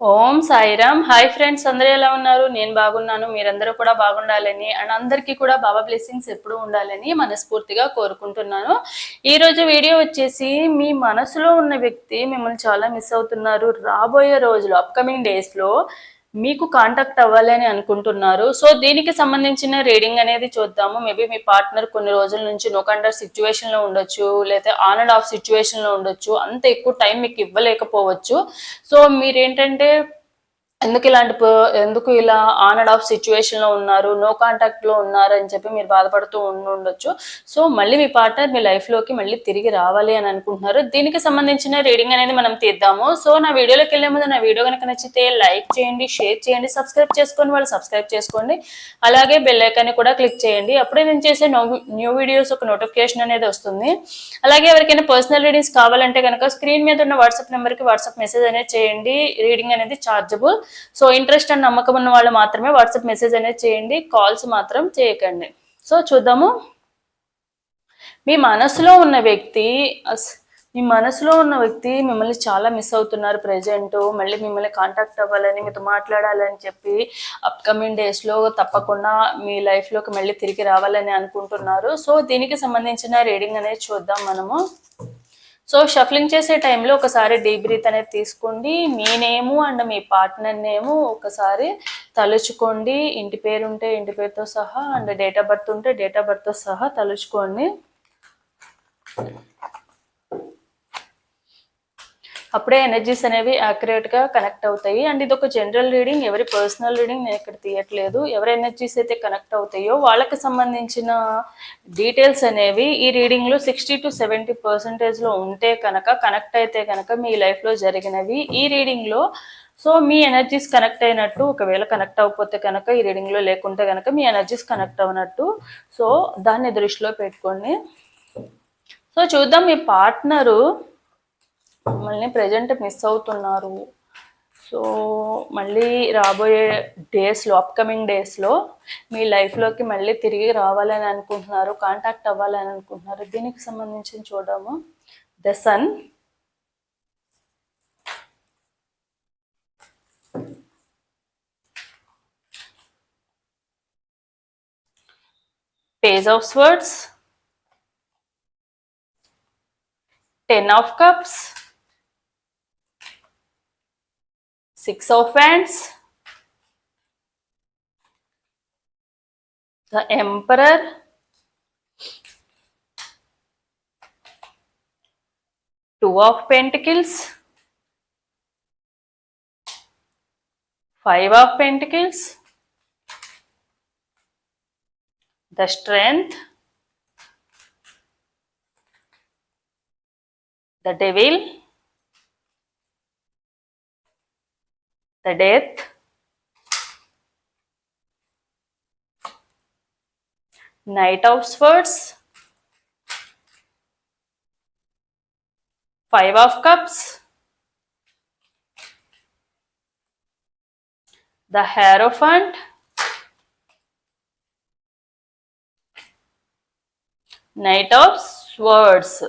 ఓం Sairam. Hi friends అందరూ ఎలా ఉన్నారు? నేను బాగున్నాను మీరందరూ కూడా బాగుండాలని అండ్ అందరికీ కూడా బాబా బ్లెస్సింగ్స్ ఎప్పుడూ ఉండాలని మనస్ఫూర్తిగా కోరుకుంటున్నాను. ఈ రోజు వీడియో వచ్చేసి మీ మనసులో ఉన్న వ్యక్తి మిమ్మల్ని చాలా మిస్ అవుతున్నారు. రాబోయే రోజులు అప్కమింగ్ డేస్లో మీకు కాంటాక్ట్ అవ్వాలని అనుకుంటున్నారు. సో దీనికి సంబంధించిన రీడింగ్ అనేది చూద్దాము. మేబీ మీ పార్ట్నర్ కొన్ని రోజుల నుంచి నో కండర్ సిచ్యువేషన్లో ఉండొచ్చు లేదా ఆన్ అండ్ ఆఫ్ సిచ్యువేషన్లో ఉండొచ్చు. అంత ఎక్కువ టైం మీకు ఇవ్వలేకపోవచ్చు. సో మీరేంటంటే ఎందుకు ఇలాంటి ఎందుకు ఇలా ఆన్ అండ్ ఆఫ్ సిచ్యువేషన్లో ఉన్నారు నో కాంటాక్ట్లో ఉన్నారు అని చెప్పి మీరు బాధపడుతూ ఉండొచ్చు. సో మళ్ళీ మీ పార్ట్నర్ మీ లైఫ్లోకి మళ్ళీ తిరిగి రావాలి అని అనుకుంటున్నారు. దీనికి సంబంధించిన రీడింగ్ అనేది మనం తీద్దాము. సో నా వీడియోలోకి వెళ్ళే ముందు నా వీడియో కనుక నచ్చితే లైక్ చేయండి షేర్ చేయండి సబ్స్క్రైబ్ చేసుకొని వాళ్ళు సబ్స్క్రైబ్ చేసుకోండి. అలాగే బెల్ ఐకాన్ కూడా క్లిక్ చేయండి. అప్పుడే నేను చేసే న్యూ వీడియోస్ ఒక నోటిఫికేషన్ అనేది వస్తుంది. అలాగే ఎవరికైనా పర్సనల్ రీడింగ్స్ కావాలంటే కనుక స్క్రీన్ మీద ఉన్న వాట్సాప్ నెంబర్కి వాట్సాప్ మెసేజ్ అనేది చేయండి. రీడింగ్ అనేది చార్జబుల్ సో ఇంట్రెస్ట్ అండ్ నమ్మకం ఉన్న వాళ్ళు మాత్రమే వాట్సాప్ మెసేజ్ అనేది చేయండి కాల్స్ మాత్రం చేయకండి. సో చూద్దాము. మీ మనసులో ఉన్న వ్యక్తి అస్- మీ మనసులో ఉన్న వ్యక్తి మిమ్మల్ని చాలా మిస్ అవుతున్నారు ప్రజెంట్. మళ్ళీ మిమ్మల్ని కాంటాక్ట్ అవ్వాలని మీతో మాట్లాడాలని చెప్పి అప్కమింగ్ డేస్లో తప్పకుండా మీ లైఫ్లోకి మళ్ళీ తిరిగి రావాలని అనుకుంటున్నారు. సో దీనికి సంబంధించిన రీడింగ్ అనేది చూద్దాం మనము. సో షఫ్లింగ్ చేసే టైంలో ఒకసారి డీప్ బ్రీత్ అనేది తీసుకోండి. మీ నేము అండ్ మీ పార్ట్నర్ నేము ఒకసారి తలుచుకోండి. ఇంటి పేరు ఉంటే ఇంటి పేరుతో సహా అండ్ డేట్ ఆఫ్ బర్త్ ఉంటే డేట్ ఆఫ్ బర్త్తో సహా తలుచుకోండి. అప్పుడే ఎనర్జీస్ అనేవి accurate గా కనెక్ట్ అవుతాయి. అండ్ ఇది ఒక జనరల్ రీడింగ్ ఎవరి పర్సనల్ రీడింగ్ నేను ఇక్కడ తీయట్లేదు. ఎవరి ఎనర్జీస్ అయితే కనెక్ట్ అవుతాయో వాళ్ళకి సంబంధించిన డీటెయిల్స్ అనేవి ఈ రీడింగ్లో లో సిక్స్టీ టు సెవెంటీ లో ఉంటే కనుక కనెక్ట్ అయితే కనుక మీ లైఫ్లో లో జరిగినవి. ఈ రీడింగ్లో లో సో మీ ఎనర్జీస్ కనెక్ట్ అయినట్టు ఒకవేళ కనెక్ట్ అవ్వకపోతే కనుక ఈ రీడింగ్లో లో లేకుంటే కనుక మీ ఎనర్జీస్ కనెక్ట్ అవ్వనట్టు. సో దాన్ని దృష్టిలో పెట్టుకోండి. సో చూద్దాం మీ పార్ట్నరు మమ్మల్ని ప్రజెంట్ మిస్ అవుతున్నారు. సో మళ్ళీ రాబోయే డేస్లో అప్కమింగ్ డేస్లో మీ లైఫ్లోకి మళ్ళీ తిరిగి రావాలని అనుకుంటున్నారు కాంటాక్ట్ అవ్వాలని అనుకుంటున్నారు. దీనికి సంబంధించి చూడము the sun page of swords ten of cups six of wands. The emperor. Two of pentacles. Five of pentacles. The strength. The devil the death, knight of swords, five of cups, the Hierophant, Knight of Swords.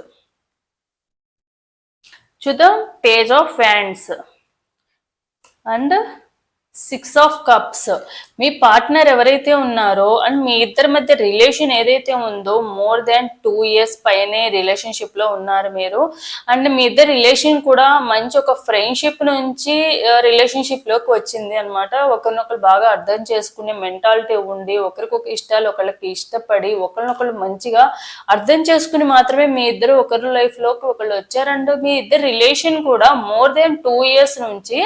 To the Page of fans and six of cups. Me partner ఎవరైతే ఉన్నారో and మీ ఇద్దరి మధ్య relation ఏదైతే ఉందో more than two years పైనే రిలేషన్షిప్లో ఉన్నారు మీరు. అండ్ మీ ఇద్దరు రిలేషన్ కూడా మంచి ఒక ఫ్రెండ్షిప్ నుంచి రిలేషన్షిప్లోకి వచ్చింది అనమాట ఒకరినొకరు బాగా అర్థం చేసుకునే మెంటాలిటీ ఉండి ఒకరికొక ఇష్టాలు ఒకరికి ఇష్టపడి ఒకరినొకరు మంచిగా అర్థం చేసుకుని మాత్రమే మీ ఇద్దరు ఒకరి లైఫ్లోకి ఒకళ్ళు వచ్చారండ్ మీ ఇద్దరు రిలేషన్ కూడా మోర్ దెన్ టూ ఇయర్స్ నుంచి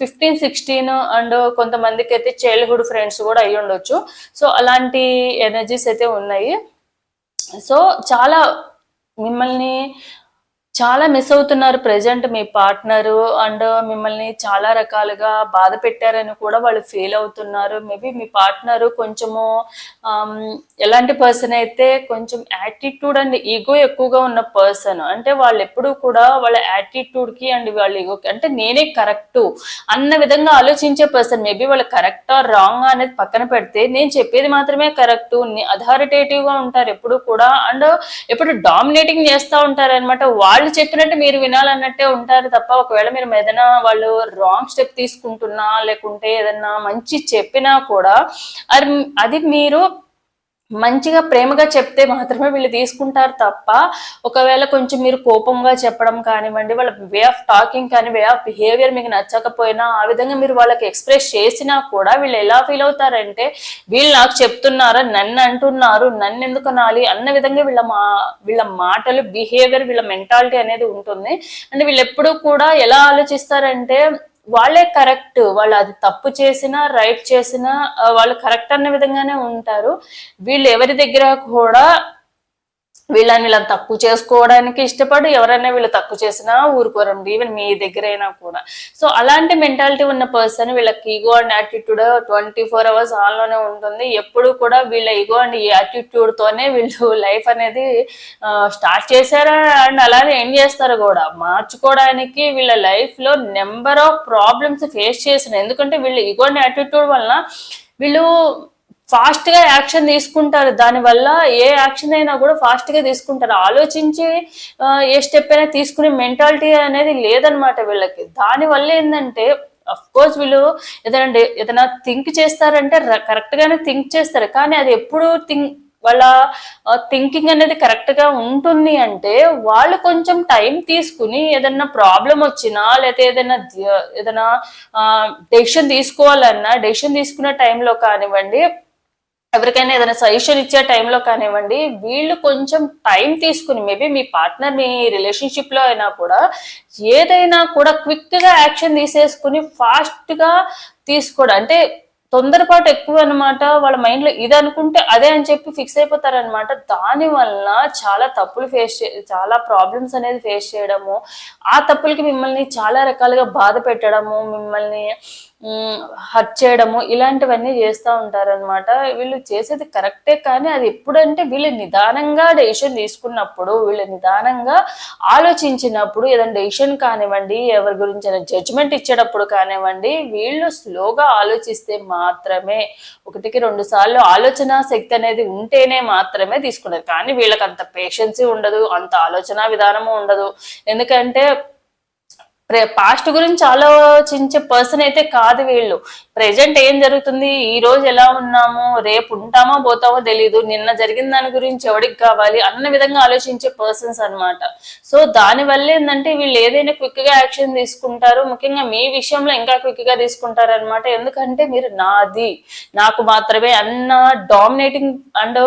ఫిఫ్టీన్ సిక్స్టీన్ అండ్ కొంతమందికి అయితే చైల్డ్హుడ్ ఫ్రెండ్స్ కూడా అయ్యి ఉండొచ్చు. సో అలాంటి ఎనర్జీస్ అయితే ఉన్నాయి. సో చాలా మిమ్మల్ని చాలా మిస్ అవుతున్నారు ప్రజెంట్ మీ పార్ట్నర్ అండ్ మిమ్మల్ని చాలా రకాలుగా బాధ పెట్టారని కూడా వాళ్ళు ఫీల్ అవుతున్నారు. మేబీ మీ పార్ట్నరు కొంచెము um, ఎలాంటి పర్సన్ అయితే కొంచెం యాటిట్యూడ్ అండ్ ఈగో ఎక్కువగా ఉన్న పర్సన్ అంటే వాళ్ళు ఎప్పుడూ కూడా వాళ్ళ యాటిట్యూడ్కి అండ్ వాళ్ళ ఈగోకి అంటే నేనే కరెక్ట్ అన్న విధంగా ఆలోచించే పర్సన్ మేబీ వాళ్ళు కరెక్టా రాంగ్ అనేది పక్కన పెడితే నేను చెప్పేది మాత్రమే కరెక్ట్ అథారిటేటివ్గా ఉంటారు ఎప్పుడు కూడా. అండ్ ఎప్పుడు డామినేటింగ్ చేస్తూ ఉంటారు అనమాట వాళ్ళు వాళ్ళు చెప్పినట్టు మీరు వినాలన్నట్టే ఉంటారు తప్ప ఒకవేళ మీరు ఏదైనా వాళ్ళు రాంగ్ స్టెప్ తీసుకుంటున్నా లేకుంటే ఏదైనా మంచి చెప్పినా కూడా అది మీరు మంచిగా ప్రేమగా చెప్తే మాత్రమే వీళ్ళు తీసుకుంటారు తప్ప ఒకవేళ కొంచెం మీరు కోపంగా చెప్పడం కానివ్వండి వాళ్ళ వే ఆఫ్ టాకింగ్ కానీ వే ఆఫ్ బిహేవియర్ మీకు నచ్చకపోయినా ఆ విధంగా మీరు వాళ్ళకి ఎక్స్ప్రెస్ చేసినా కూడా వీళ్ళు ఎలా ఫీల్ అవుతారంటే వీళ్ళు నాకు చెప్తున్నారా నన్ను అంటున్నారు నన్ను ఎందుకు అనాలి అన్న విధంగా వీళ్ళ మా వీళ్ళ మాటలు బిహేవియర్ వీళ్ళ మెంటాలిటీ అనేది ఉంటుంది. అంటే వీళ్ళు ఎప్పుడూ కూడా ఎలా ఆలోచిస్తారంటే వాళ్ళే కరెక్ట్ వాళ్ళు అది తప్పు చేసినా రైట్ చేసినా వాళ్ళు కరెక్ట్ అన్న విధంగానే ఉంటారు. వీళ్ళు ఎవరి దగ్గర కూడా వీళ్ళని వీళ్ళని తక్కువ చేసుకోవడానికి ఇష్టపడు ఎవరైనా వీళ్ళు తక్కువ చేసినా ఊరుకోరండి ఈవెన్ మీ దగ్గర అయినా కూడా. సో అలాంటి మెంటాలిటీ ఉన్న పర్సన్ వీళ్ళకి ego and attitude twenty four hours ఆన్లోనే ఉంటుంది. ఎప్పుడు కూడా వీళ్ళ ఈగో అండ్ ఈ యాటిట్యూడ్తోనే వీళ్ళు లైఫ్ అనేది స్టార్ట్ చేశారా? అండ్ అలానే ఏం చేస్తారు కూడా? మార్చుకోవడానికి వీళ్ళ లైఫ్లో నెంబర్ ఆఫ్ ప్రాబ్లమ్స్ ఫేస్ చేసిన. ఎందుకంటే వీళ్ళ ఈగో అండ్ యాటిట్యూడ్ వలన వీళ్ళు ఫాస్ట్గా యాక్షన్ తీసుకుంటారు. దానివల్ల ఏ యాక్షన్ అయినా కూడా ఫాస్ట్గా తీసుకుంటారు. ఆలోచించి ఏ స్టెప్ అయినా తీసుకునే మెంటాలిటీ అనేది లేదనమాట వీళ్ళకి. దాని వల్ల ఏంటంటే అఫ్ కోర్స్ వీళ్ళు ఏదైనా ఏదైనా థింక్ చేస్తారంటే కరెక్ట్ గానే థింక్ చేస్తారు. కానీ అది ఎప్పుడు థింక్ వాళ్ళ థింకింగ్ అనేది కరెక్ట్గా ఉంటుంది అంటే వాళ్ళు కొంచెం టైం తీసుకుని ఏదైనా ప్రాబ్లం వచ్చినా లేకపోతే ఏదైనా ఏదైనా డెసిషన్ తీసుకోవాలన్నా డెసిషన్ తీసుకునే టైంలో కానివ్వండి ఎవరికైనా ఏదైనా సజెషన్ ఇచ్చే టైంలో కానివ్వండి వీళ్ళు కొంచెం టైం తీసుకుని మేబీ మీ పార్ట్నర్ మీ రిలేషన్షిప్లో అయినా కూడా ఏదైనా కూడా క్విక్గా యాక్షన్ తీసేసుకుని ఫాస్ట్గా తీసుకోవడం. అంటే తొందరపాటు ఎక్కువ అనమాట వాళ్ళ మైండ్లో ఇది అనుకుంటే అదే అని చెప్పి ఫిక్స్ అయిపోతారనమాట దాని వలన చాలా తప్పులు ఫేస్ చే చాలా ప్రాబ్లమ్స్ అనేది ఫేస్ చేయడము ఆ తప్పులకి మిమ్మల్ని చాలా రకాలుగా బాధ పెట్టడము మిమ్మల్ని హర్ట్ చేయడము ఇలాంటివన్నీ చేస్తూ ఉంటారనమాట వీళ్ళు చేసేది కరెక్టే కానీ అది ఎప్పుడంటే వీళ్ళు నిదానంగా డెసిషన్ తీసుకున్నప్పుడు వీళ్ళు నిదానంగా ఆలోచించినప్పుడు ఏదైనా డెసిషన్ కానివ్వండి ఎవరి గురించి జడ్జ్మెంట్ ఇచ్చేటప్పుడు కానివ్వండి వీళ్ళు స్లోగా ఆలోచిస్తే మాత్రమే ఒకటికి రెండు సార్లు ఆలోచన శక్తి అనేది ఉంటేనే మాత్రమే తీసుకున్నారు కానీ వీళ్ళకి అంత పేషెన్సీ ఉండదు అంత ఆలోచన విధానము ఉండదు. ఎందుకంటే పాస్ట్ గురించి ఆలోచించే పర్సన్ అయితే కాదు వీళ్ళు. ప్రజెంట్ ఏం జరుగుతుంది? ఈ రోజు ఎలా ఉన్నాము? రేపు ఉంటామో పోతామో తెలియదు నిన్న జరిగిన దాని గురించి ఎవరికి కావాలి? అన్న విధంగా ఆలోచించే పర్సన్స్ అన్నమాట. సో దాని వల్ల ఏంటంటే వీళ్ళు ఏదైనా క్విక్గా యాక్షన్ తీసుకుంటారు. ముఖ్యంగా మీ విషయంలో ఇంకా క్విక్గా తీసుకుంటారు అనమాట ఎందుకంటే మీరు నాది. నాకు మాత్రమే అన్న dominating and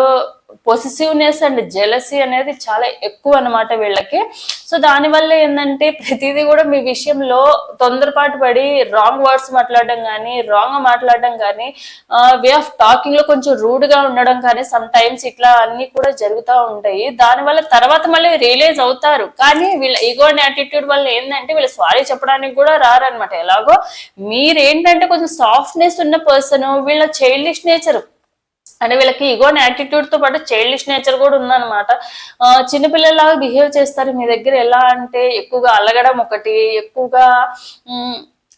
possessiveness and jealousy అనేది చాలా ఎక్కువ అనమాట వీళ్ళకి. సో దానివల్ల ఏంటంటే ప్రతిదీ కూడా మీ విషయంలో తొందరపాటు పడి రాంగ్ వర్డ్స్ మాట్లాడడం కానీ రాంగ్ మాట్లాడడం కానీ వే ఆఫ్ టాకింగ్లో కొంచెం రూడ్గా ఉండడం కానీ సమ్ టైమ్స్ ఇట్లా అన్ని కూడా జరుగుతూ ఉంటాయి. దానివల్ల తర్వాత మళ్ళీ రియలైజ్ అవుతారు. కానీ వీళ్ళ ఈగో అండ్ యాటిట్యూడ్ వల్ల ఏంటంటే వీళ్ళు సారీ చెప్పడానికి కూడా రారనమాట ఎలాగో మీరేంటంటే కొంచెం సాఫ్ట్నెస్ ఉన్న పర్సన్ వీళ్ళ చైల్డిష్ నేచర్ అంటే వీళ్ళకి ఇగోని యాటిట్యూడ్తో పాటు చైల్డిష్ నేచర్ కూడా ఉందన్నమాట. ఆ, చిన్నపిల్లలాగా బిహేవ్ చేస్తారు మీ దగ్గర ఎలా అంటే ఎక్కువగా అలగడం ఒకటి ఎక్కువగా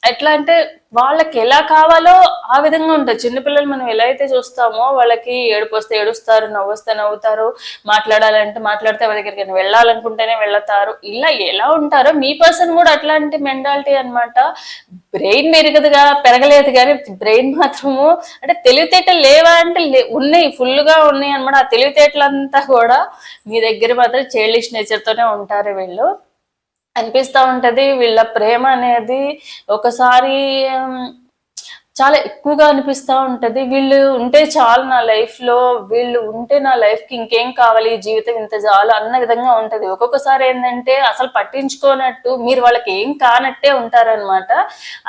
ఎట్లా అంటే వాళ్ళకి ఎలా కావాలో ఆ విధంగా ఉంటుంది. చిన్నపిల్లలు మనం ఎలా అయితే చూస్తామో వాళ్ళకి ఏడుపు వస్తే ఏడుస్తారు నవ్వు వస్తే నవ్వుతారు మాట్లాడాలంటే మాట్లాడితే వాళ్ళ దగ్గరికి వెళ్ళాలనుకుంటేనే వెళ్తారు. ఇలా ఎలా ఉంటారో మీ పర్సన్ కూడా అట్లాంటి మెంటాలిటీ అనమాట బ్రెయిన్ పెరగదుగా పెరగలేదు కానీ బ్రెయిన్ మాత్రము అంటే తెలివితేటలు లేవా అంటే లే- ఉన్నాయి ఫుల్గా ఉన్నాయి అనమాట ఆ తెలివితేటలంతా కూడా మీ దగ్గర మాత్రం చైల్డిష్ నేచర్ తోనే ఉంటారు వీళ్ళు. అనిపిస్తూ ఉంటుంది. వీళ్ళ ప్రేమ అనేది ఒకసారి చాలా ఎక్కువగా అనిపిస్తూ ఉంటుంది. వీళ్ళు ఉంటే చాలు నా లైఫ్లో వీళ్ళు ఉంటే నా లైఫ్కి ఇంకేం కావాలి? జీవితం ఇంత చాలు అన్న విధంగా ఉంటుంది. ఒక్కొక్కసారి ఏంటంటే అసలు పట్టించుకోనట్టు మీరు వాళ్ళకి ఏం కానట్టే ఉంటారనమాట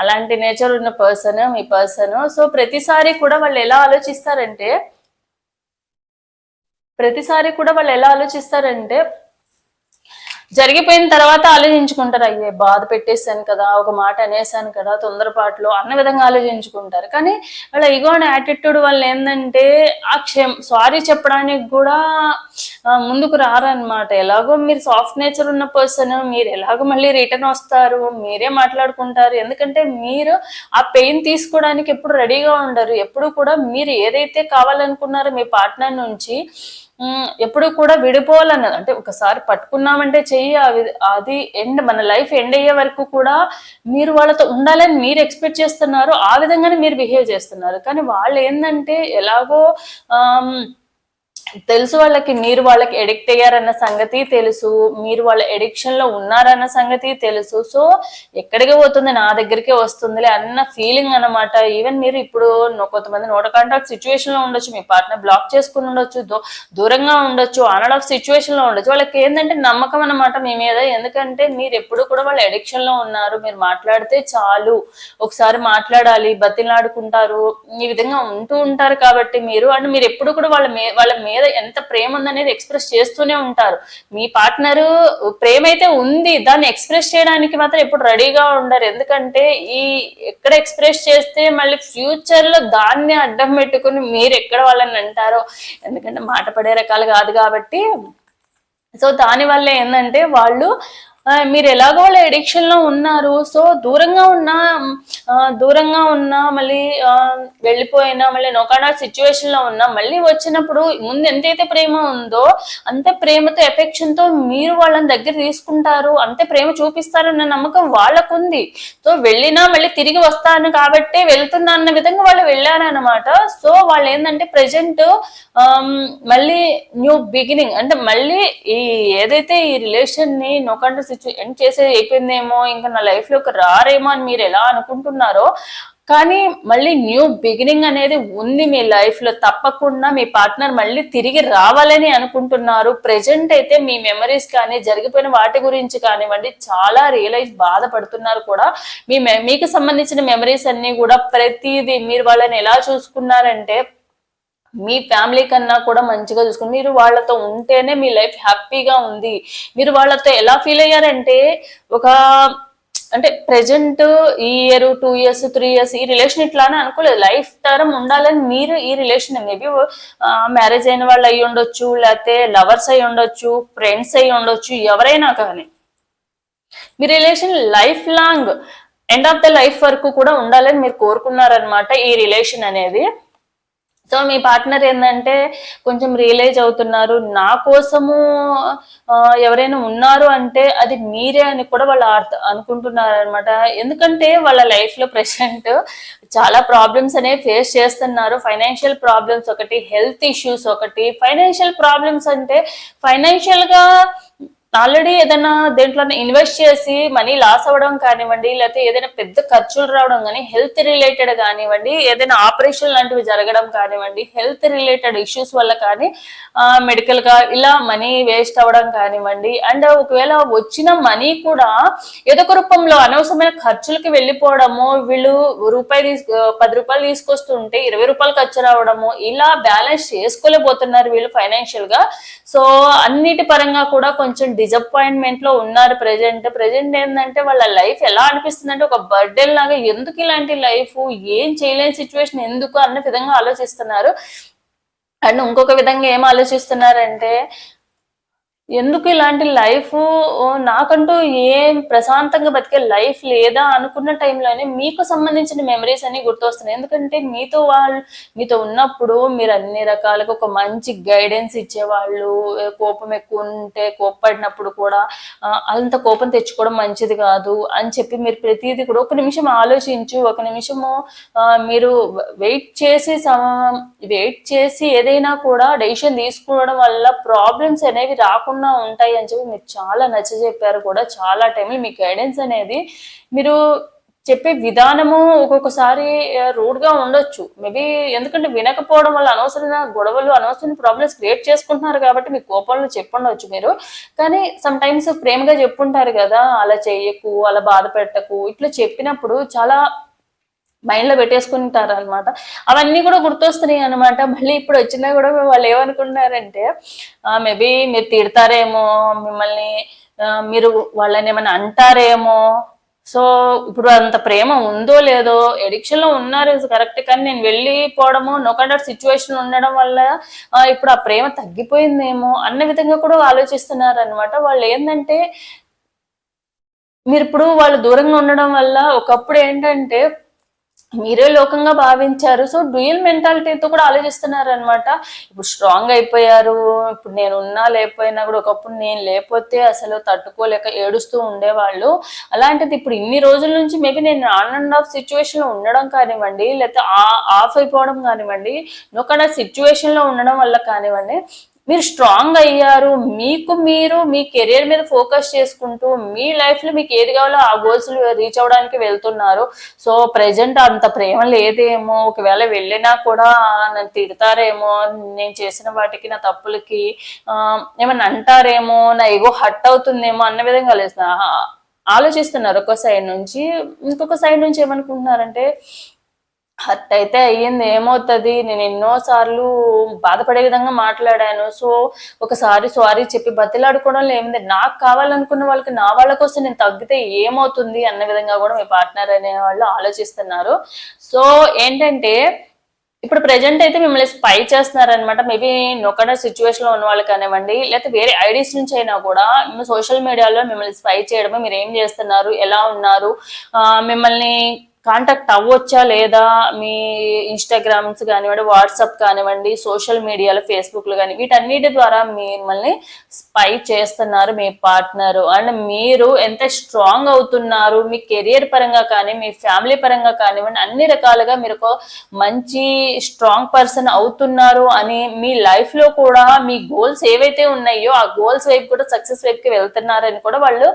అలాంటి నేచర్ ఉన్న పర్సన్ మీ పర్సన్. సో ప్రతిసారి కూడా వాళ్ళు ఎలా ఆలోచిస్తారంటే ప్రతిసారి కూడా వాళ్ళు ఎలా ఆలోచిస్తారంటే జరిగిపోయిన తర్వాత ఆలోచించుకుంటారు అయ్యే బాధ పెట్టేశాను కదా ఒక మాట అనేసాను కదా తొందరపాటులో అన్న విధంగా ఆలోచించుకుంటారు. కానీ వాళ్ళ ఇగో అనే యాటిట్యూడ్ వల్ల ఏంటంటే ఆ క్షేమ సారీ చెప్పడానికి కూడా ముందుకు రారనమాట ఎలాగో మీరు సాఫ్ట్ నేచర్ ఉన్న పర్సన్ మీరు ఎలాగో మళ్ళీ రిటర్న్ వస్తారు మీరే మాట్లాడుకుంటారు. ఎందుకంటే మీరు ఆ పెయిన్ తీసుకోవడానికి ఎప్పుడు రెడీగా ఉండరు. ఎప్పుడు కూడా మీరు ఏదైతే కావాలనుకున్నారో మీ పార్ట్నర్ నుంచి ఎప్పుడు కూడా విడిపోవాలన్నది. అంటే ఒకసారి పట్టుకున్నామంటే చెయ్యి అది ఎండ్ మన లైఫ్ ఎండ్ అయ్యే వరకు కూడా మీరు వాళ్ళతో ఉండాలని మీరు ఎక్స్పెక్ట్ చేస్తున్నారు ఆ విధంగానే మీరు బిహేవ్ చేస్తున్నారు. కానీ వాళ్ళు ఏంటంటే ఎలాగో తెలుసు వాళ్ళకి మీరు వాళ్ళకి ఎడిక్ట్ అయ్యారన్న సంగతి తెలుసు మీరు వాళ్ళ ఎడిక్షన్లో ఉన్నారన్న సంగతి తెలుసు. సో ఎక్కడికి పోతుంది? నా దగ్గరికే వస్తుందిలే అన్న ఫీలింగ్ అన్నమాట. ఈవెన్ మీరు ఇప్పుడు కొంతమంది నోట కాంటాక్ట్ సిచ్యువేషన్లో ఉండొచ్చు మీ పార్ట్నర్ బ్లాక్ చేసుకుని ఉండొచ్చు దూరంగా ఉండొచ్చు ఆన్ ఆఫ్ సిచ్యువేషన్లో ఉండొచ్చు. వాళ్ళకి ఏంటంటే నమ్మకం అనమాట మీ మీద. ఎందుకంటే మీరు ఎప్పుడు కూడా వాళ్ళ ఎడిక్షన్లో ఉన్నారు. మీరు మాట్లాడితే చాలు. ఒకసారి మాట్లాడాలి బతిలాడుకుంటారు. ఈ విధంగా ఉంటూ ఉంటారు కాబట్టి మీరు. అండ్ మీరు ఎప్పుడు కూడా వాళ్ళ వాళ్ళ మీద ఎంత ప్రేమ ఉందనేది ఎక్స్ప్రెస్ చేస్తూనే ఉంటారు. మీ పార్ట్నర్ ప్రేమ అయితే ఉంది దాన్ని ఎక్స్ప్రెస్ చేయడానికి మాత్రం ఎప్పుడు రెడీగా ఉండరు. ఎందుకంటే ఈ ఎక్కడ ఎక్స్ప్రెస్ చేస్తే మళ్ళీ ఫ్యూచర్లో దాన్ని అడ్డం పెట్టుకుని మీరు ఎక్కడ వాళ్ళని అంటారో ఎందుకంటే మాట పడే రకాలు కాదు కాబట్టి. సో దాని వల్ల ఏంటంటే వాళ్ళు మీరు ఎలాగో వాళ్ళ ఎడిక్షన్లో ఉన్నారు. సో దూరంగా ఉన్న దూరంగా ఉన్నా మళ్ళీ వెళ్ళిపోయినా మళ్ళీ నొకాడా సిచ్యువేషన్లో ఉన్నా మళ్ళీ వచ్చినప్పుడు ముందు ఎంతైతే ప్రేమ ఉందో అంతే ప్రేమతో ఎఫెక్షన్తో మీరు వాళ్ళని దగ్గర తీసుకుంటారు. అంతే ప్రేమ చూపిస్తారన్న నమ్మకం వాళ్ళకుంది. సో వెళ్ళినా మళ్ళీ తిరిగి వస్తాను కాబట్టి వెళ్తున్నా అన్న విధంగా వాళ్ళు వెళ్ళారనమాట సో వాళ్ళు ఏంటంటే ప్రజెంట్ మళ్ళీ న్యూ బిగినింగ్ అంటే మళ్ళీ ఈ ఏదైతే ఈ రిలేషన్ని నొకంట ఎండ్ చేసేది అయిపోయిందేమో ఇంకా నా లైఫ్లోకి రారేమో అని మీరు ఎలా అనుకుంటున్నారో. కానీ మళ్ళీ న్యూ బిగినింగ్ అనేది ఉంది మీ లైఫ్లో తప్పకుండా మీ పార్ట్నర్ మళ్ళీ తిరిగి రావాలని అనుకుంటున్నారు. ప్రెజెంట్ అయితే మీ మెమరీస్ కానీ జరిగిపోయిన వాటి గురించి కానివ్వండి చాలా రియలైజ్ బాధపడుతున్నారు కూడా. మీ మీకు సంబంధించిన మెమరీస్ అన్ని కూడా ప్రతిదీ మీరు వాళ్ళని ఎలా చూసుకున్నారంటే మీ ఫ్యామిలీ కన్నా కూడా మంచిగా చూసుకుని మీరు వాళ్ళతో ఉంటేనే మీ లైఫ్ హ్యాపీగా ఉంది. మీరు వాళ్ళతో ఎలా ఫీల్ అయ్యారంటే ఒక అంటే ప్రెజెంట్ ఈ year two years three years ఈ రిలేషన్ ఇట్లానే అనుకోలేదు. లైఫ్ టర్మ్ ఉండాలని మీరు ఈ రిలేషన్ మేబీ మ్యారేజ్ అయిన వాళ్ళు అయి ఉండొచ్చు లేకపోతే లవర్స్ అయి ఉండొచ్చు ఫ్రెండ్స్ అయి ఉండొచ్చు ఎవరైనా కానీ. మీ relation life long end of the life వరకు కూడా ఉండాలని మీరు కోరుకున్నారనమాట ఈ రిలేషన్ అనేది. సో మీ పార్ట్నర్ ఏంటంటే కొంచెం రియలైజ్ అవుతున్నారు. నా కోసము ఎవరైనా ఉన్నారు అంటే అది మీరే అని కూడా వాళ్ళు అర్థ అనుకుంటున్నారు అనమాట ఎందుకంటే వాళ్ళ లైఫ్లో ప్రెసెంట్ చాలా ప్రాబ్లమ్స్ అనేవి ఫేస్ చేస్తున్నారు. ఫైనాన్షియల్ ప్రాబ్లమ్స్ ఒకటి హెల్త్ ఇష్యూస్ ఒకటి. ఫైనాన్షియల్ ప్రాబ్లమ్స్ అంటే ఫైనాన్షియల్గా ఆల్రెడీ ఏదైనా దేంట్లో ఇన్వెస్ట్ చేసి మనీ లాస్ అవ్వడం కానివ్వండి లేకపోతే ఏదైనా పెద్ద ఖర్చులు రావడం కానీ హెల్త్ రిలేటెడ్ కానివ్వండి ఏదైనా ఆపరేషన్ లాంటివి జరగడం కానివ్వండి హెల్త్ రిలేటెడ్ ఇష్యూస్ వల్ల కానీ మెడికల్గా ఇలా మనీ వేస్ట్ అవ్వడం కానివ్వండి అండ్ ఒకవేళ వచ్చిన మనీ కూడా ఏదో ఒక రూపంలో అనవసరమైన ఖర్చులకి వెళ్ళిపోవడము వీళ్ళు రూపాయి తీసు పది రూపాయలు తీసుకొస్తుంటే ఇరవై రూపాయలు ఖర్చు రావడము ఇలా బ్యాలెన్స్ చేసుకోలేకపోతున్నారు వీళ్ళు ఫైనాన్షియల్గా సో అన్నిటి పరంగా కూడా కొంచెం డిసప్పాయింట్మెంట్లో ఉన్నారు ప్రెజెంట్ ప్రెజెంట్ ఏంటంటే వాళ్ళ లైఫ్ ఎలా అనిపిస్తుంది అంటే ఒక బర్డెన్ లాగా ఎందుకు ఇలాంటి లైఫ్ ఏం చేయలేని సిచ్యువేషన్ ఎందుకు? అన్న విధంగా ఆలోచిస్తున్నారు. అండ్ ఇంకొక విధంగా ఏం ఆలోచిస్తున్నారంటే ఎందుకు ఇలాంటి లైఫ్? నాకంటూ ఏం ప్రశాంతంగా బతికే లైఫ్ లేదా అనుకున్న టైంలోనే మీకు సంబంధించిన మెమరీస్ అన్ని గుర్తొస్తున్నాయి. ఎందుకంటే మీతో వాళ్ళు మీతో ఉన్నప్పుడు మీరు అన్ని రకాలుగా ఒక మంచి గైడెన్స్ ఇచ్చేవాళ్ళు. కోపం ఎక్కువ ఉంటే కోప్పడినప్పుడు కూడా అంత కోపం తెచ్చుకోవడం మంచిది కాదు అని చెప్పి మీరు ప్రతిదీ కూడా ఒక నిమిషం ఆలోచించు ఒక నిమిషము మీరు వెయిట్ చేసి వెయిట్ చేసి ఏదైనా కూడా డెసిషన్ తీసుకోవడం వల్ల ప్రాబ్లమ్స్ అనేవి రాకుండా ఉంటాయి అని చెప్పి మీరు చాలా నచ్చ చెప్పారు కూడా. చాలా టైంలో మీ గైడెన్స్ అనేది మీరు చెప్పే విధానము ఒక్కొక్కసారి రూడ్గా ఉండొచ్చు. మేబీ ఎందుకంటే వినకపోవడం వల్ల అనవసరమైన గొడవలు అనవసరమైన ప్రాబ్లమ్స్ క్రియేట్ చేసుకుంటున్నారు కాబట్టి మీ కోపంలో చెప్పుండొచ్చు మీరు. కానీ సమ్ టైమ్స్ ప్రేమగా చెప్పుంటారు కదా అలా చెయ్యకు అలా బాధ పెట్టకు. ఇట్లా చెప్పినప్పుడు చాలా మైండ్లో పెట్టేసుకుంటారు అనమాట అవన్నీ కూడా గుర్తొస్తున్నాయి అనమాట మళ్ళీ ఇప్పుడు వచ్చినా కూడా వాళ్ళు ఏమనుకున్నారంటే మేబీ మీరు తిడతారేమో మిమ్మల్ని మీరు వాళ్ళని ఏమైనా అంటారేమో. సో ఇప్పుడు అంత ప్రేమ ఉందో లేదో ఎడిక్షన్లో ఉన్నారు కరెక్ట్ కానీ నేను వెళ్ళిపోవడము నొకండర్ సిచ్యువేషన్ ఉండడం వల్ల ఇప్పుడు ఆ ప్రేమ తగ్గిపోయిందేమో అన్న విధంగా కూడా ఆలోచిస్తున్నారు అనమాట వాళ్ళు ఏంటంటే మీరు ఇప్పుడు వాళ్ళు దూరంగా ఉండడం వల్ల ఒకప్పుడు ఏంటంటే మీరే లోకంగా భావించారు. సో డ్యూయల్ మెంటాలిటీతో కూడా ఆలోచిస్తున్నారు అనమాట ఇప్పుడు స్ట్రాంగ్ అయిపోయారు. ఇప్పుడు నేను ఉన్నా లేకపోయినా కూడా ఒకప్పుడు నేను లేకపోతే అసలు తట్టుకోలేక ఏడుస్తూ ఉండేవాళ్ళు. అలాంటిది ఇప్పుడు ఇన్ని రోజుల నుంచి మేబీ నేను ఆన్ అండ్ ఆఫ్ సిచ్యువేషన్లో ఉండడం కానివ్వండి లేకపోతే ఆఫ్ అయిపోవడం కానివ్వండి ఒక సిచ్యువేషన్లో ఉండడం వల్ల కానివ్వండి మీరు స్ట్రాంగ్ అయ్యారు మీకు మీరు మీ కెరియర్ మీద ఫోకస్ చేసుకుంటూ మీ లైఫ్లో మీకు ఏది కావాలో ఆ గోల్స్ రీచ్ అవడానికి వెళ్తున్నారు. సో ప్రెజెంట్ అంత ప్రేమ లేదేమో ఒకవేళ వెళ్ళినా కూడా నన్ను తిడతారేమో నేను చేసిన వాటికి నా తప్పులకి ఏమైనా ఏమన్నా అంటారేమో నా ఎగో హట్ అవుతుందేమో అన్న విధంగా ఆలోచిస్తున్నా ఆలోచిస్తున్నారు. ఒక సైడ్ నుంచి ఇంకొక సైడ్ నుంచి ఏమనుకుంటున్నారంటే హర్ట్ అయితే అయ్యింది ఏమవుతుంది? నేను ఎన్నో సార్లు బాధపడే విధంగా మాట్లాడాను. సో ఒకసారి సారీ చెప్పి బతిలాడుకోవడం లేదు. నాకు కావాలనుకున్న వాళ్ళకి నా వాళ్ళ కోసం నేను తగ్గితే ఏమవుతుంది అన్న విధంగా కూడా మీ పార్ట్నర్ అనే వాళ్ళు ఆలోచిస్తున్నారు. సో ఏంటంటే ఇప్పుడు ప్రెజెంట్ అయితే మిమ్మల్ని స్పై చేస్తున్నారనమాట మేబీ నొక్కడ సిచ్యువేషన్లో ఉన్న వాళ్ళు కానివ్వండి లేకపోతే వేరే ఐడీస్ నుంచి అయినా కూడా సోషల్ మీడియాలో మిమ్మల్ని స్పై చేయడమే మీరు ఏం చేస్తున్నారు? ఎలా ఉన్నారు? మిమ్మల్ని కాంటాక్ట్ అవ్వచ్చా లేదా? మీ ఇన్స్టాగ్రామ్స్ కానివ్వండి వాట్సాప్ కానివ్వండి సోషల్ మీడియాలో ఫేస్బుక్లు కానీ వీటన్నిటి ద్వారా మిమ్మల్ని స్పై చేస్తున్నారు మీ పార్ట్నర్. అండ్ మీరు ఎంత స్ట్రాంగ్ అవుతున్నారు మీ కెరియర్ పరంగా కానీ మీ ఫ్యామిలీ పరంగా కానివ్వండి అన్ని రకాలుగా మీరు ఒక మంచి స్ట్రాంగ్ పర్సన్ అవుతున్నారు అని మీ లైఫ్లో కూడా మీ గోల్స్ ఏవైతే ఉన్నాయో ఆ గోల్స్ వైపు కూడా సక్సెస్ వైపుకి వెళ్తున్నారని కూడా వాళ్ళు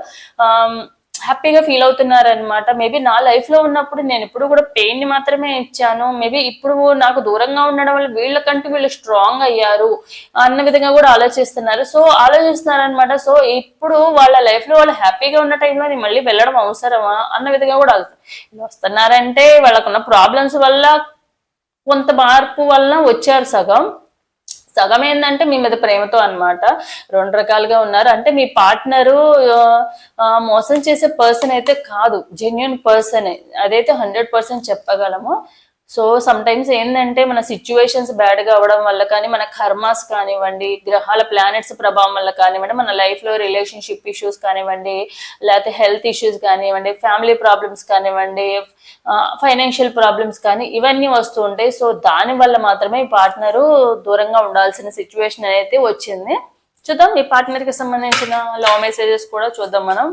హ్యాపీగా ఫీల్ అవుతున్నారనమాట మేబీ నా లైఫ్లో ఉన్నప్పుడు నేను ఎప్పుడు కూడా పెయిన్ని మాత్రమే ఇచ్చాను. మేబీ ఇప్పుడు నాకు దూరంగా ఉండడం వల్ల వీళ్ళకంటూ వీళ్ళు స్ట్రాంగ్ అయ్యారు అన్న విధంగా కూడా ఆలోచిస్తున్నారు. సో ఆలోచిస్తున్నారు అనమాట సో ఇప్పుడు వాళ్ళ లైఫ్లో వాళ్ళు హ్యాపీగా ఉన్న టైంలో నేను మళ్ళీ వెళ్ళడం అవసరమా అన్న విధంగా కూడా వస్తున్నారంటే వాళ్ళకున్న ప్రాబ్లమ్స్ వల్ల కొంత మార్పు వల్ల వచ్చారు సగం. సగం ఏంటంటే మీ మీద ప్రేమతో అన్నమాట. రెండు రకాలుగా ఉన్నారు. అంటే మీ పార్ట్నరు మోసం చేసే పర్సన్ అయితే కాదు. Genuine person. అదైతే హండ్రెడ్ పర్సెంట్ చెప్పగలము. సో సమ్టైమ్స్ ఏంటంటే మన సిచ్యువేషన్స్ బ్యాడ్గా అవ్వడం వల్ల కానీ మన కర్మాస్ కానివ్వండి గ్రహాల ప్లానెట్స్ ప్రభావం వల్ల కానివ్వండి మన లైఫ్లో రిలేషన్షిప్ ఇష్యూస్ కానివ్వండి లేకపోతే హెల్త్ ఇష్యూస్ కానివ్వండి ఫ్యామిలీ ప్రాబ్లమ్స్ కానివ్వండి ఫైనాన్షియల్ ప్రాబ్లమ్స్ కానీ ఇవన్నీ వస్తూ ఉంటాయి. సో దానివల్ల మాత్రమే ఈ పార్ట్నరు దూరంగా ఉండాల్సిన సిచ్యువేషన్ అయితే వచ్చింది. చూద్దాం ఈ పార్ట్నర్కి సంబంధించిన లవ్ మెసేజెస్ కూడా చూద్దాం మనం.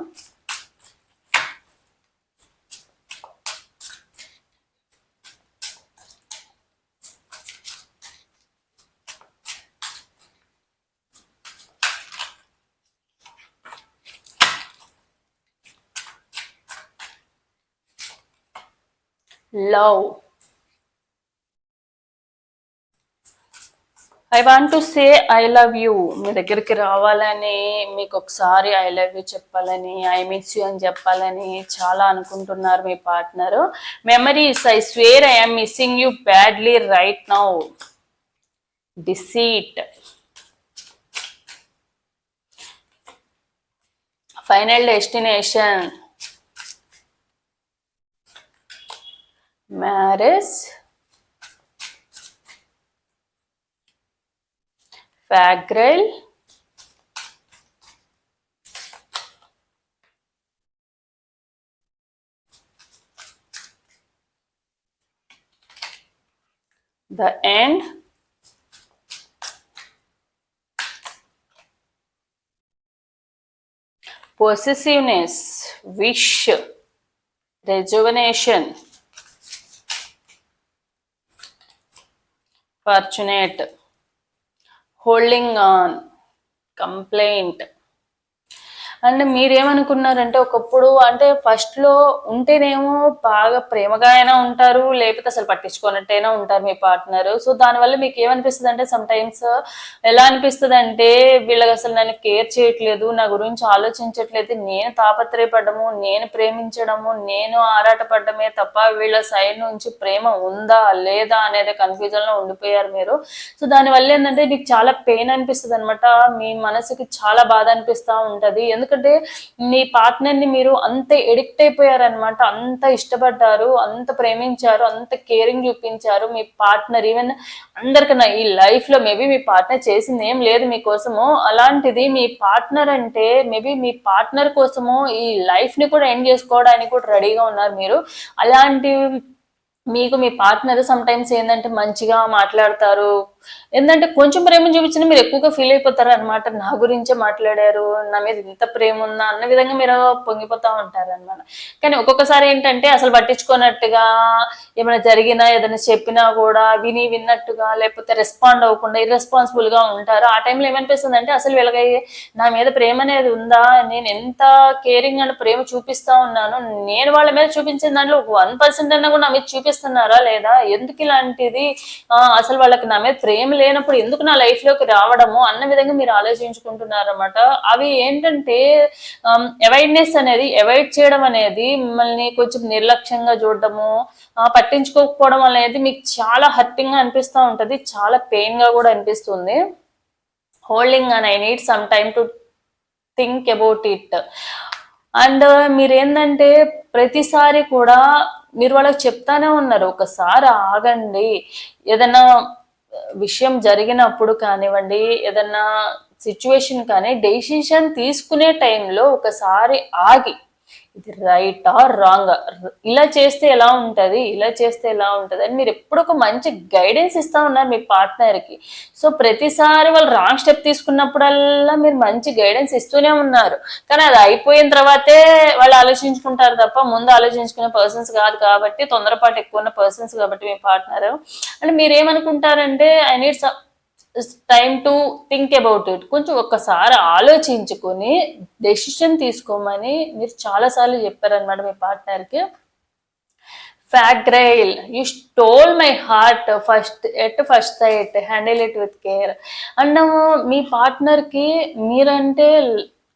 Love. I want to say I love you మీ దగ్గరికి రావాలని మీకు ఒకసారి ఐ లవ్ యూ చెప్పాలని ఐ మిస్ యూ అని చెప్పాలని చాలా అనుకుంటున్నారు మీ partner memories I swear I'm missing you badly right now deceit final destination Maris, fagral the end. Possessiveness. Wish. Rejuvenation. Fortunate holding on complaint and మీరేమనుకున్నారంటే ఒకప్పుడు అంటే ఫస్ట్లో ఉంటేనేమో బాగా ప్రేమగా అయినా ఉంటారు లేకపోతే అసలు పట్టించుకోనట్టయినా ఉంటారు మీ పార్ట్నర్ సో దానివల్ల మీకు ఏమనిపిస్తుంది అంటే సమ్ టైమ్స్ ఎలా అనిపిస్తుంది అంటే వీళ్ళకి అసలు నన్ను కేర్ చేయట్లేదు నా గురించి ఆలోచించట్లేదు నేను తాపత్రయపడము నేను ప్రేమించడము నేను ఆరాటపడమే తప్ప వీళ్ళ సైడ్ నుంచి ప్రేమ ఉందా లేదా అనేది కన్ఫ్యూజన్లో ఉండిపోయారు మీరు. సో దానివల్ల ఏంటంటే మీకు చాలా పెయిన్ అనిపిస్తుంది అనమాట మీ మనసుకి చాలా బాధ అనిపిస్తూ ఉంటది. ఎందుకంటే మీ పార్ట్నర్ని మీరు అంత ఎడిక్ట్ అయిపోయారనమాట అంత ఇష్టపడ్డారు అంత ప్రేమించారు అంత కేరింగ్ చూపించారు మీ పార్ట్నర్ ఈవెన్ అందరికన్నా ఈ లైఫ్లో మేబీ మీ పార్ట్నర్ చేసింది ఏం లేదు మీకోసము. అలాంటిది మీ పార్ట్నర్ అంటే మేబీ మీ పార్ట్నర్ కోసము ఈ లైఫ్ని కూడా ఎండ్ చేసుకోవడానికి కూడా రెడీగా ఉన్నారు మీరు. అలాంటి మీకు మీ పార్ట్నర్ సమ్ టైమ్స్ ఏంటంటే మంచిగా మాట్లాడతారు ఏంటంటే కొంచెం ప్రేమ చూపించినా మీరు ఎక్కువగా ఫీల్ అయిపోతారు అనమాట నా గురించే మాట్లాడారు నా మీద ఇంత ప్రేమ ఉందా అన్న విధంగా మీరు పొంగిపోతా ఉంటారు అనమాట కానీ ఒక్కొక్కసారి ఏంటంటే అసలు పట్టించుకున్నట్టుగా ఏమైనా జరిగినా ఏదైనా చెప్పినా కూడా విని విన్నట్టుగా లేకపోతే రెస్పాండ్ అవ్వకుండా ఇర్రెస్పాన్సిబుల్గా ఉంటారు. ఆ టైంలో ఏమనిపిస్తుంది అంటే అసలు వీళ్ళకి నా మీద ప్రేమ అనేది ఉందా? నేను ఎంత కేరింగ్ అండ్ ప్రేమ చూపిస్తా ఉన్నాను నేను వాళ్ళ మీద చూపించిన దాంట్లో ఒక వన్ పర్సెంట్ అన్నా కూడా నా మీద చూపిస్తున్నారా లేదా? ఎందుకు ఇలాంటిది? అసలు వాళ్ళకి నా మీద ప్రేమ ఏం లేనప్పుడు ఎందుకు నా లైఫ్లోకి రావడము అన్న విధంగా మీరు ఆలోచించుకుంటున్నారన్నమాట. అవి ఏంటంటే అవాయిడ్నెస్ అనేది అవాయిడ్ చేయడం అనేది మిమ్మల్ని కొంచెం నిర్లక్ష్యంగా చూడడము పట్టించుకోకపోవడం అనేది మీకు చాలా హర్టింగ్గా అనిపిస్తూ ఉంటుంది చాలా పెయిన్గా కూడా అనిపిస్తుంది. Holding and I need some time to think about it and మీరేంటంటే ప్రతిసారి కూడా మీరు వాళ్ళకి చెప్తానే ఉన్నారు ఒకసారి ఆగండి. ఏదైనా విషయం జరిగినప్పుడు కానివ్వండి ఏదైనా సిచ్యువేషన్ కానీ డెసిషన్ తీసుకునే టైంలో ఒకసారి ఆగి ఇది రైట్ ఆర్ రాంగ్ ఇలా చేస్తే ఎలా ఉంటుంది? ఇలా చేస్తే ఎలా ఉంటది? అని మీరు ఎప్పుడు ఒక మంచి గైడెన్స్ ఇస్తా ఉన్నారు మీ పార్ట్నర్కి కి. సో ప్రతిసారి వాళ్ళు రాంగ్ స్టెప్ తీసుకున్నప్పుడల్లా మీరు మంచి గైడెన్స్ ఇస్తూనే ఉన్నారు. కానీ అది అయిపోయిన తర్వాతే వాళ్ళు ఆలోచించుకుంటారు తప్ప ముందు ఆలోచించుకునే పర్సన్స్ కాదు కాబట్టి తొందరపాటు ఎక్కువ ఉన్న పర్సన్స్ కాబట్టి మీ పార్ట్నర్ అంటే మీరు ఏమనుకుంటారంటే I need time to think about it కొంచెం ఒక్కసారి ఆలోచించుకొని డెసిషన్ తీసుకోమని మీరు చాలాసార్లు చెప్పారనమాట మీ పార్ట్నర్కి. Fragile you stole my heart first at first sight handle it with care and మీ పార్ట్నర్కి మీరంటే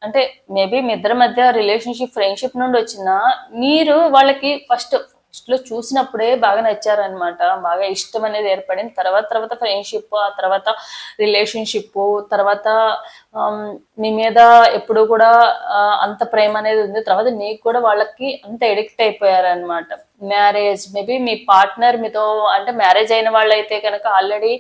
అంటే మేబీ మీ ఇద్దరి మధ్య రిలేషన్షిప్ ఫ్రెండ్షిప్ నుండి వచ్చిన మీరు వాళ్ళకి ఫస్ట్ ఫస్ట్లో చూసినప్పుడే బాగా నచ్చారనమాట బాగా ఇష్టం అనేది ఏర్పడింది. తర్వాత తర్వాత ఫ్రెండ్షిప్ ఆ తర్వాత రిలేషన్షిప్ తర్వాత మీ మీద ఎప్పుడు కూడా అంత ప్రేమ అనేది ఉంది. తర్వాత నీకు కూడా వాళ్ళకి అంత ఎడిక్ట్ అయిపోయారనమాట మ్యారేజ్ మేబీ మీ పార్ట్నర్ మీతో అంటే మ్యారేజ్ అయిన వాళ్ళైతే కనుక ఆల్రెడీ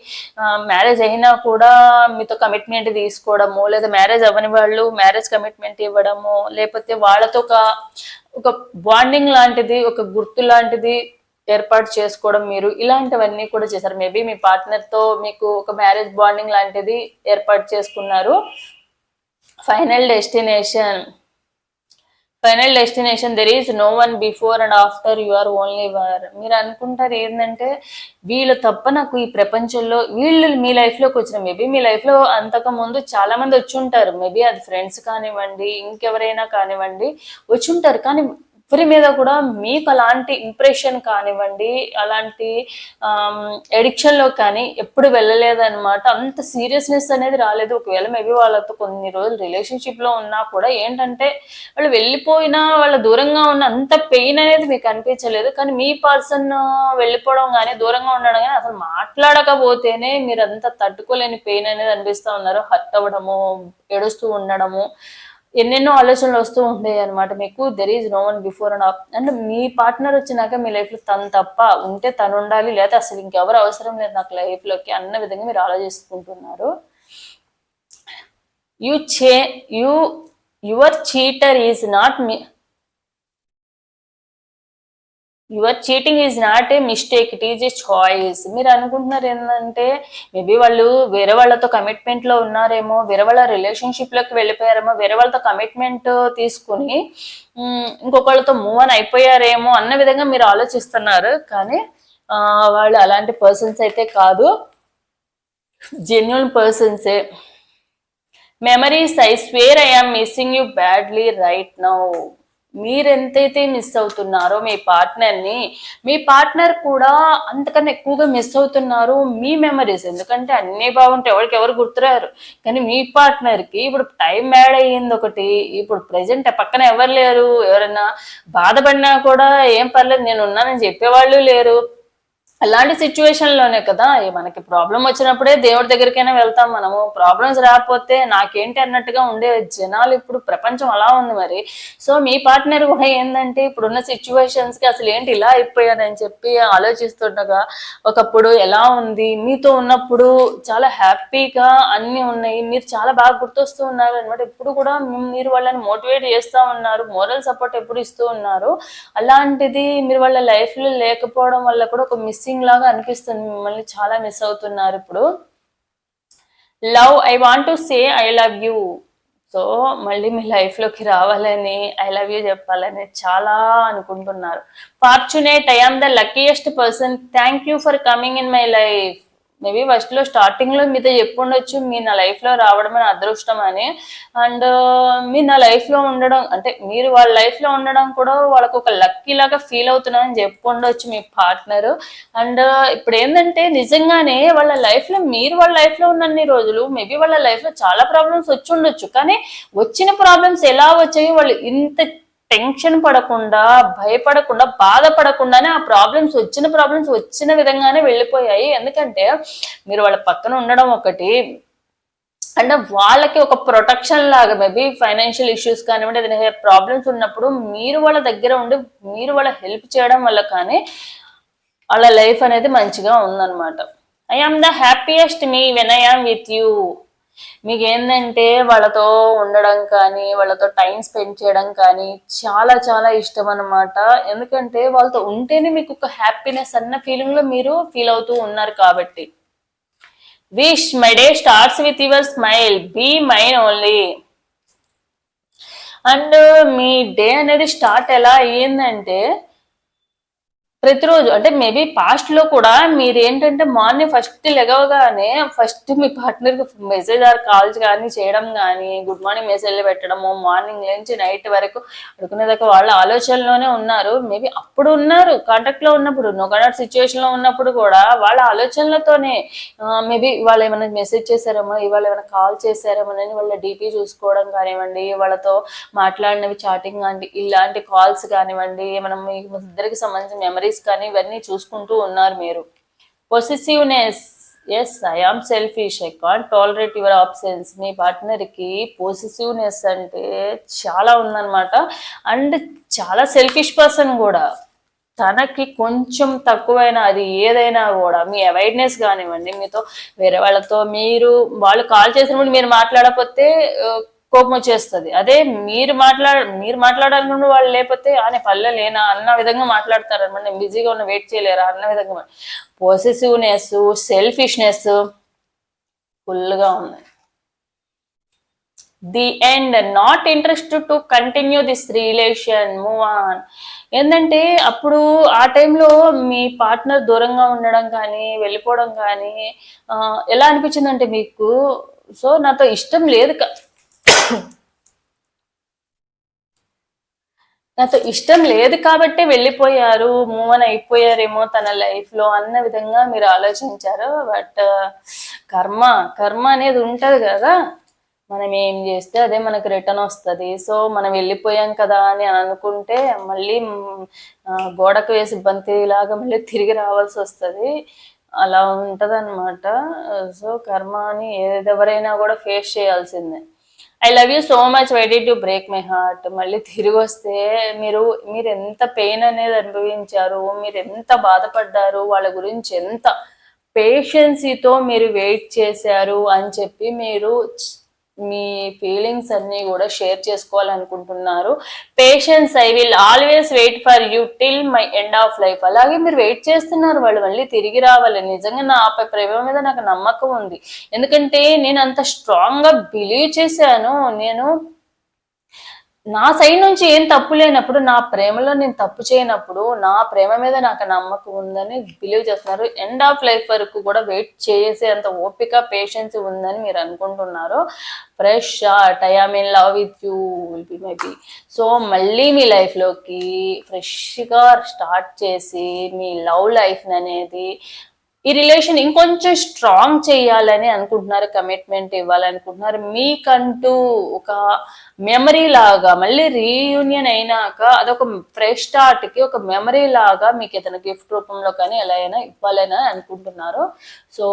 మ్యారేజ్ అయినా కూడా మీతో కమిట్మెంట్ తీసుకోవడము లేదా మ్యారేజ్ అవ్వని వాళ్ళు మ్యారేజ్ కమిట్మెంట్ ఇవ్వడము లేకపోతే వాళ్ళతో ఒక ఒక బాండింగ్ లాంటిది ఒక గుర్తు లాంటిది ఏర్పాటు చేసుకోవడం మీరు ఇలాంటివన్నీ కూడా చేశారు. మేబీ మీ పార్ట్నర్తో మీకు ఒక మ్యారేజ్ బాండింగ్ లాంటిది ఏర్పాటు చేసుకున్నారు. Final destination final destination there is no one before and after you are only were మీరు అనుకుంటారు ఏంటంటే వీళ్ళు తప్ప నాకు ఈ ప్రపంచంలో వీళ్ళు మీ లైఫ్లోకి వచ్చిన మేబీ మీ లైఫ్లో అంతకు ముందు చాలా మంది వచ్చి ఉంటారు. మేబీ అది ఫ్రెండ్స్ కానివ్వండి ఇంకెవరైనా కానివ్వండి వచ్చి ఉంటారు. కానీ ఎవరి మీద కూడా మీకు అలాంటి ఇంప్రెషన్ కానివ్వండి అలాంటి ఎడిక్షన్లో కానీ ఎప్పుడు వెళ్ళలేదన్నమాట. అంత సీరియస్నెస్ అనేది రాలేదు. ఒకవేళ మేబీ వాళ్ళతో కొన్ని రోజులు రిలేషన్షిప్లో ఉన్నా కూడా ఏంటంటే వాళ్ళు వెళ్ళిపోయినా వాళ్ళ దూరంగా ఉన్న అంత పెయిన్ అనేది మీకు అనిపించలేదు. కానీ మీ పర్సన్ వెళ్ళిపోవడం కానీ దూరంగా ఉండడం కానీ అసలు మాట్లాడకపోతేనే మీరు అంత తట్టుకోలేని పెయిన్ అనేది అనిపిస్తూ ఉన్నారు. హర్ట్ అవ్వడము ఏడుస్తూ ఉండడము. ఎన్నెన్నో ఆలోచనలు వస్తూ ఉంటాయి అనమాట మీకు there is no one before and of and me partner వచ్చినాక మీ లైఫ్లో తను తప్ప ఉంటే తను ఉండాలి లేదా అసలు ఇంకెవరు అవసరం లేదు నాకు లైఫ్లోకి అన్న విధంగా మీరు ఆలోచిస్తుంటున్నారు. యు చే you your cheater is not me your cheating is not a mistake it is a choice మీరు అనుకుంటున్నారు ఏంటంటే మేబీ వాళ్ళు వేరే వాళ్ళతో కమిట్మెంట్లో ఉన్నారేమో వేరే వాళ్ళ రిలేషన్షిప్లోకి వెళ్ళిపోయారేమో వేరే వాళ్ళతో కమిట్మెంట్ తీసుకుని ఇంకొకళ్ళతో మూవ్ అని అయిపోయారేమో అన్న విధంగా మీరు ఆలోచిస్తున్నారు. కానీ వాళ్ళు అలాంటి పర్సన్స్ అయితే కాదు. Genuine పర్సన్సే memories I swear I am missing you badly right now మీరెంతైతే miss అవుతున్నారో మీ పార్ట్నర్ని మీ పార్ట్నర్ కూడా అంతకన్నా ఎక్కువగా మిస్ అవుతున్నారు మీ మెమరీస్ ఎందుకంటే అన్నీ బాగుంటాయి ఎవరికి ఎవరు గుర్తురారు. కానీ మీ పార్ట్నర్కి ఇప్పుడు టైం యాడ్ అయ్యింది ఒకటి ఇప్పుడు ప్రెసెంట్ పక్కన ఎవరు లేరు ఎవరైనా బాధపడినా కూడా ఏం పర్లేదు నేను ఉన్నానని చెప్పేవాళ్ళు లేరు. అలాంటి సిచ్యువేషన్లోనే కదా మనకి ప్రాబ్లం వచ్చినప్పుడే దేవుడి దగ్గరికైనా వెళ్తాం మనము. ప్రాబ్లమ్స్ రాకపోతే నాకేంటి అన్నట్టుగా ఉండే జనాలు ఇప్పుడు ప్రపంచం అలా ఉంది మరి. సో మీ పార్ట్నర్ కూడా ఏంటంటే ఇప్పుడున్న సిచ్యువేషన్స్కి అసలు ఏంటి ఇలా అయిపోయానని చెప్పి ఆలోచిస్తుండగా ఒకప్పుడు ఎలా ఉంది? మీతో ఉన్నప్పుడు చాలా హ్యాపీగా అన్ని ఉన్నాయి. మీరు చాలా బాగా గుర్తొస్తూ ఉన్నారు అనమాట ఇప్పుడు కూడా మీరు వాళ్ళని మోటివేట్ చేస్తూ ఉన్నారు. మోరల్ సపోర్ట్ ఎప్పుడు ఇస్తూ ఉన్నారు. అలాంటిది మీరు వాళ్ళ లైఫ్లో లేకపోవడం వల్ల కూడా ఒక మిస్ మిస్సింగ్ లాగా అనిపిస్తుంది. మిమ్మల్ని చాలా మిస్ అవుతున్నారు ఇప్పుడు. Love I want to say I love you so మళ్ళీ మీ లైఫ్లోకి రావాలని ఐ లవ్ యూ చెప్పాలని చాలా అనుకుంటున్నారు. Fortunate I am the luckiest person thank you for coming in my life maybe ఫస్ట్లో స్టార్టింగ్లో మీతో చెప్పుండొచ్చు మీ నా లైఫ్లో రావడం అని అదృష్టం అని. అండ్ మీరు నా లైఫ్లో ఉండడం అంటే మీరు వాళ్ళ లైఫ్లో ఉండడం కూడా వాళ్ళకు ఒక లక్కీ లాగా ఫీల్ అవుతున్నారని చెప్పుండొచ్చు మీ పార్ట్నర్ అండ్ ఇప్పుడు ఏంటంటే నిజంగానే వాళ్ళ లైఫ్లో మీరు వాళ్ళ లైఫ్లో ఉన్నన్ని రోజులు మేబీ వాళ్ళ లైఫ్లో చాలా ప్రాబ్లమ్స్ వచ్చి ఉండొచ్చు. కానీ వచ్చిన ప్రాబ్లమ్స్ ఎలా వచ్చాయి వాళ్ళు ఇంత టెన్షన్ పడకుండా భయపడకుండా బాధపడకుండానే ఆ ప్రాబ్లమ్స్ వచ్చిన ప్రాబ్లమ్స్ వచ్చిన విధంగానే వెళ్ళిపోయాయి. ఎందుకంటే మీరు వాళ్ళ పక్కన ఉండడం ఒకటి. అంటే వాళ్ళకి ఒక ప్రొటెక్షన్ లాగా మేబీ ఫైనాన్షియల్ ఇష్యూస్ కానివ్వండి ఏదైనా ప్రాబ్లమ్స్ ఉన్నప్పుడు మీరు వాళ్ళ దగ్గర ఉండి మీరు వాళ్ళ హెల్ప్ చేయడం వల్ల కానీ వాళ్ళ లైఫ్ అనేది మంచిగా ఉందన్నమాట. I am the happiest me when I am with you. మీకు ఏంటంటే వాళ్ళతో ఉండడం కానీ వాళ్ళతో టైం స్పెండ్ చేయడం కానీ చాలా చాలా ఇష్టం అన్నమాట ఎందుకంటే వాళ్ళతో ఉంటేనే మీకు ఒక హ్యాపీనెస్ అన్న ఫీలింగ్లో మీరు ఫీల్ అవుతూ ఉన్నారు కాబట్టి. Wish my day starts with your smile be mine only and me day అనేది స్టార్ట్ ఎలా అయ్యిందంటే ప్రతిరోజు అంటే మేబీ పాస్ట్లో కూడా మీరు ఏంటంటే మార్నింగ్ ఫస్ట్ లెగవగానే ఫస్ట్ మీ పార్ట్నర్ మెసేజ్ ఆర్ కాల్స్ కానీ చేయడం కానీ గుడ్ మార్నింగ్ మెసేజ్ పెట్టడము మార్నింగ్ నుంచి నైట్ వరకు అడుకునేదాకా వాళ్ళ ఆలోచనలోనే ఉన్నారు. మేబీ అప్పుడు ఉన్నారు కాంటాక్ట్లో ఉన్నప్పుడు నొకనాట్ సిచ్యువేషన్లో ఉన్నప్పుడు కూడా వాళ్ళ ఆలోచనలతోనే మేబీ వాళ్ళు ఏమైనా మెసేజ్ చేశారేమో ఇవాళ ఏమైనా కాల్ చేశారేమో అని వాళ్ళ డీపీ చూసుకోవడం కానివ్వండి వాళ్ళతో మాట్లాడినవి చాటింగ్ కానివ్వండి ఇలాంటి కాల్స్ కానివ్వండి మనం మీ ఇద్దరికి సంబంధించిన మెమరీస్ కానీ ఇవన్నీ చూసుకుంటూ ఉన్నారు మీరు. Possessiveness yes I am selfish I can't tolerate your options మీ పార్ట్నర్కి పొసిసివ్నెస్ అంటే చాలా ఉందన్నమాట. అండ్ చాలా సెల్ఫిష్ పర్సన్ కూడా. తనకి కొంచెం తక్కువైనా అది ఏదైనా కూడా మీ అవాయిడ్నెస్ కానివ్వండి మీతో వేరే వాళ్ళతో మీరు వాళ్ళు కాల్ చేసినప్పుడు మీరు మాట్లాడకపోతే కోపం వచ్చేస్తుంది. అదే మీరు మాట్లాడ మీరు మాట్లాడాలనుకున్న వాళ్ళు లేకపోతే ఆయన పల్లె లేనా? అన్న విధంగా మాట్లాడతారనమాట నేను బిజీగా ఉన్న వెయిట్ చేయలేరా? అన్న విధంగా. పొసెసివ్నెస్ సెల్ఫిష్నెస్ ఫుల్గా ఉంది. The end not interest to continue this relation move on ఏంటంటే అప్పుడు ఆ టైంలో మీ పార్ట్నర్ దూరంగా ఉండడం కానీ వెళ్ళిపోవడం కానీ ఎలా అనిపించిందంటే మీకు? సో నాతో ఇష్టం లేదు నాతో ఇష్టం లేదు కాబట్టి వెళ్ళిపోయారు మూవ్ అని అయిపోయారేమో తన లైఫ్లో అన్న విధంగా మీరు ఆలోచించారు. బట్ uh, కర్మ కర్మ అనేది ఉంటది కదా. మనం ఏం చేస్తే అదే మనకు రిటర్న్ వస్తుంది. సో మనం వెళ్ళిపోయాం కదా అని అనుకుంటే మళ్ళీ గోడకు వేసి బంతిలాగా మళ్ళీ తిరిగి రావాల్సి వస్తుంది. అలా ఉంటది సో కర్మ అని ఏదెవరైనా కూడా ఫేస్ చేయాల్సిందే. I love you so much why did to break my heart మళ్ళీ తిరిగి వస్తే మీరు మీరు ఎంత పెయిన్ అనేది అనుభవించారు? మీరు ఎంత బాధపడ్డారు? వాళ్ళ గురించి ఎంత పేషెన్సీతో మీరు వెయిట్ చేశారు? అని చెప్పి మీరు మీ ఫీలింగ్స్ అన్నీ కూడా share చేసుకోవాలనుకుంటున్నారు. Patience I will always wait for you till my end of life అలాగే మీరు వెయిట్ చేస్తున్నారు వాళ్ళు మళ్ళీ తిరిగి రావాలి. నిజంగా నా పై ప్రేమ మీద నాకు నమ్మకం ఉంది. ఎందుకంటే నేను అంత స్ట్రాంగ్గా బిలీవ్ చేశాను. నేను నా సైడ్ నుంచి ఏం తప్పు లేనప్పుడు నా ప్రేమలో నేను తప్పు చేయనప్పుడు నా ప్రేమ మీద నాకు నమ్మకం ఉందని బిలీవ్ చేస్తున్నారు. ఎండ్ ఆఫ్ లైఫ్ వరకు కూడా వెయిట్ చేసే అంత ఓపిక పేషెన్స్ ఉందని మీరు అనుకుంటున్నారు. Fresh start I am in love with you will be maybe so మళ్ళీ మీ లైఫ్లోకి ఫ్రెష్గా స్టార్ట్ చేసి మీ లవ్ లైఫ్ అనేది ఈ రిలేషన్ ఇంకొంచెం స్ట్రాంగ్ చేయాలని అనుకుంటున్నారు కమిట్మెంట్ ఇవ్వాలనుకుంటున్నారు. మీకంటూ ఒక మెమరీ లాగా మళ్ళీ రీయూనియన్ అయినాక అదొక ఫ్రెష్ స్టార్ట్కి ఒక మెమరీ లాగా మీకు ఏదైనా గిఫ్ట్ రూపంలో కానీ ఎలా అయినా ఇవ్వాలని అనుకుంటున్నారు. సో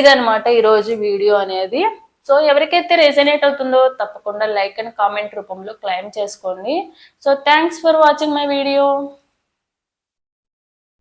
ఇదనమాట ఈరోజు వీడియో అనేది. సో ఎవరికైతే రెజనేట్ అవుతుందో తప్పకుండా లైక్ అండ్ కామెంట్ రూపంలో క్లైమ్ చేసుకోండి. So thanks for watching my video